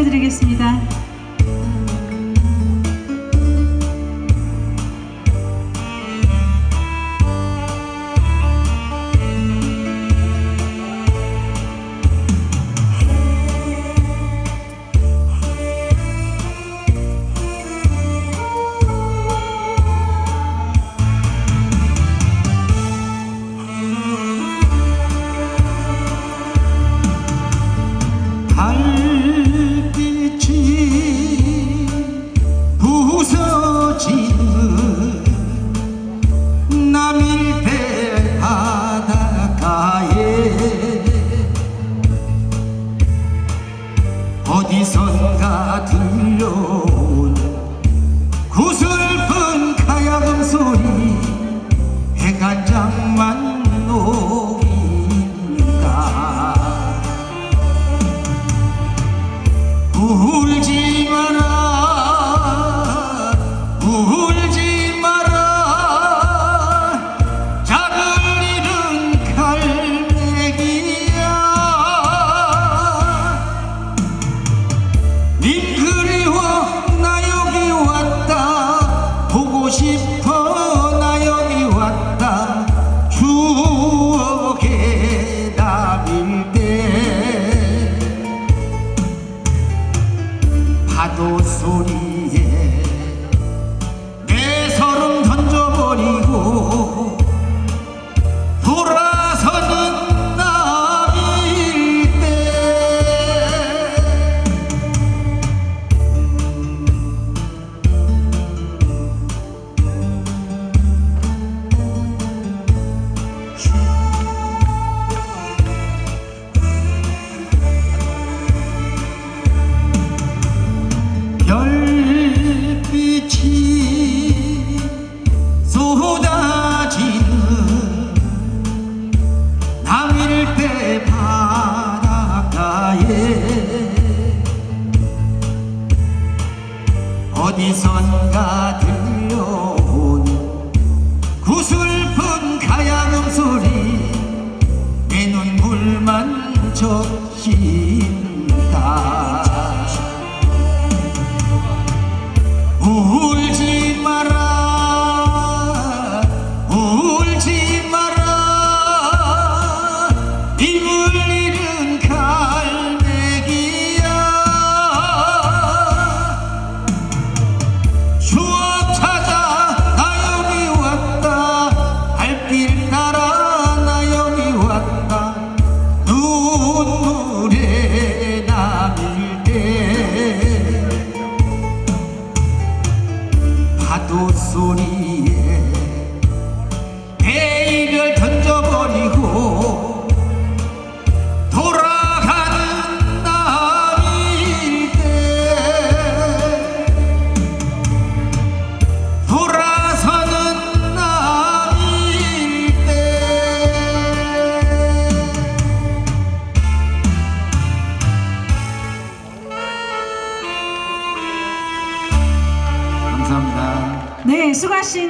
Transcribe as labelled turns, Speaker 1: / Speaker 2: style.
Speaker 1: 보내드리겠습니다.
Speaker 2: 지는 남일배 바닷가에 어디선가 들려오는 구슬픈 가야금 소리 해간장만 녹 파도 소리 어디선가 들려오는 구슬픈 가야금 소리 내 눈물만 적힌 파도 소리에
Speaker 1: 네, 수고하신